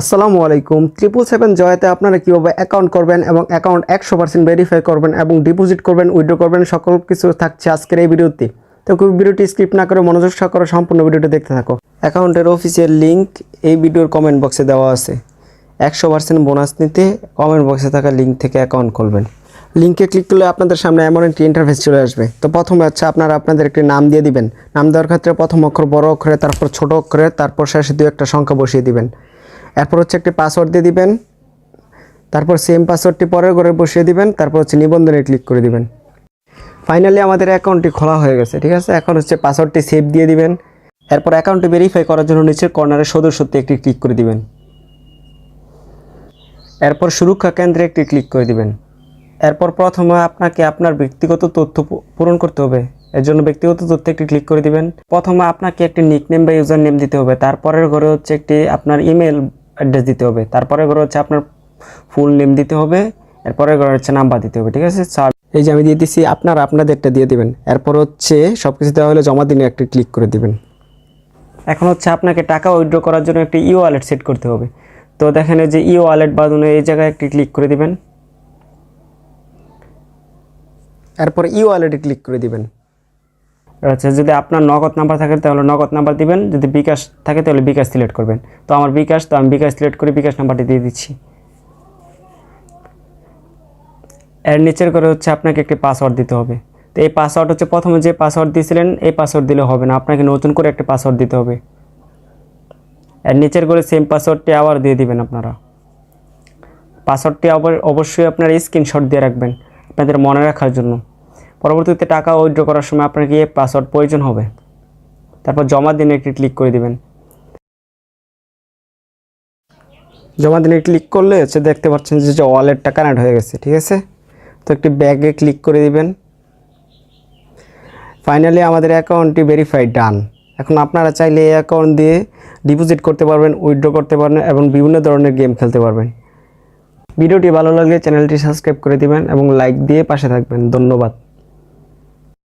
আসসালামু আলাইকুম। Triple seven জয়াতে আপনারা কীভাবে অ্যাকাউন্ট করবেন এবং অ্যাকাউন্ট একশো পার্সেন্ট ভেরিফাই করবেন এবং ডিপোজিট করবেন উইড্রো করবেন, সকল কিছু থাকছে আজকের এই ভিডিওতে। তো খুব ভিডিওটি স্কিপ না করে মনোযোগ সহকারে সম্পূর্ণ ভিডিওটি দেখতে থাকো। অ্যাকাউন্টের অফিসিয়াল লিঙ্ক এই ভিডিওর কমেন্ট বক্সে দেওয়া আছে। একশো পার্সেন্ট বোনাস নিতে কমেন্ট বক্সে থাকা লিঙ্ক থেকে অ্যাকাউন্ট খুলবেন লিঙ্কে ক্লিক করলে আপনাদের সামনে এমন একটি ইন্টারফেস চলে আসবে। তো প্রথমে হচ্ছে আপনারা আপনাদের একটি নাম দিয়ে দিবেন। নাম দেওয়ার ক্ষেত্রে প্রথম অক্ষর, বড় অক্ষরে, তারপর ছোট অক্ষরে, তারপর শেষে দু একটা সংখ্যা বসিয়ে দিবেন। এরপর হচ্ছে একটি পাসওয়ার্ড দিয়ে দিবেন। তারপর সেম পাসওয়ার্ডটি পরের ঘরে বসিয়ে দিবেন। তারপর হচ্ছে নিবন্ধনে ক্লিক করে দিবেন। ফাইনালি আমাদের অ্যাকাউন্টটি খোলা হয়ে গেছে, ঠিক আছে? এখন হচ্ছে পাসওয়ার্ডটি সেভ দিয়ে দিবেন। এরপর অ্যাকাউন্টটি ভেরিফাই করার জন্য নিচের কর্নারে সদস্যত্বে একটি ক্লিক করে দিবেন। এরপর সুরক্ষা কেন্দ্রে একটি ক্লিক করে দিবেন। এরপর প্রথমে আপনাকে আপনার ব্যক্তিগত তথ্য পূরণ করতে হবে। এর জন্য ব্যক্তিগত তথ্য একটি ক্লিক করে দিবেন। প্রথমে আপনাকে একটি নিকনেম বা ইউজার নেম দিতে হবে। তারপরের ঘরে হচ্ছে একটি আপনার ইমেল অ্যাড্রেস দিতে হবে। তারপরের ঘরে হচ্ছে আপনার ফুল নেম দিতে হবে, এরপরের ঘরে হচ্ছে নাম্বার দিতে হবে, ঠিক আছে? এই যে আমি দিয়ে দিচ্ছি আপনার আপনাদেরটা দিয়ে দিবেন। এরপর হচ্ছে সব কিছু দেওয়া হলে জমা দিনে একটি ক্লিক করে দিবেন। এখন হচ্ছে আপনাকে টাকা উইথড্র করার জন্য একটি ই ওয়ালেট সেট করতে হবে। তো দেখেন এই যে ই ওয়ালেট বাদনে এই জায়গায় একটি ক্লিক করে দিবেন। এরপর ই ওয়ালেটে ক্লিক করে দিবেন। আচ্ছা যদি আপনার নগদ নাম্বার থাকে, তাহলে নগদ নাম্বার দিবেন। যদি বিকাশ থাকে, তাহলে বিকাশ সিলেক্ট করবেন। তো আমার বিকাশ, তো আমি বিকাশ সিলেক্ট করে বিকাশ নাম্বারটি দিয়ে দিচ্ছি। এর নিচের করে হচ্ছে আপনাকে একটি পাসওয়ার্ড দিতে হবে। তো এই পাসওয়ার্ড হচ্ছে প্রথমে যে পাসওয়ার্ড দিয়েছিলেন, এই পাসওয়ার্ড দিলে হবে না। আপনাকে নতুন করে একটা পাসওয়ার্ড দিতে হবে। এর নিচের করে সেম পাসওয়ার্ডটি আবার দিয়ে দিবেন আপনারা। পাসওয়ার্ডটি আবার অবশ্যই আপনারা স্ক্রিনশট দিয়ে রাখবেন, আপনাদের মনে রাখার জন্য। পরবর্তীতে টাকা উইথড্র করার সময় আপনাকে এই পাসওয়ার্ড প্রয়োজন হবে। তারপর জমা দিনে একটি ক্লিক করে দিবেন। জমা দিনে ক্লিক করলে হচ্ছে দেখতে পাচ্ছেন যে যে ওয়ালেটটা কানেক্ট হয়ে গেছে, ঠিক আছে? তো একটি ব্যাগে ক্লিক করে দিবেন। ফাইনালি আমাদের অ্যাকাউন্টটি ভেরিফাইড ডান এখন আপনারা চাইলে এই অ্যাকাউন্ট দিয়ে ডিপোজিট করতে পারবেন উইথড্র করতে পারবেন এবং বিভিন্ন ধরনের গেম খেলতে পারবেন। ভিডিওটি ভালো লাগলে চ্যানেলটি সাবস্ক্রাইব করে দিবেন এবং লাইক দিয়ে পাশে থাকবেন। ধন্যবাদ।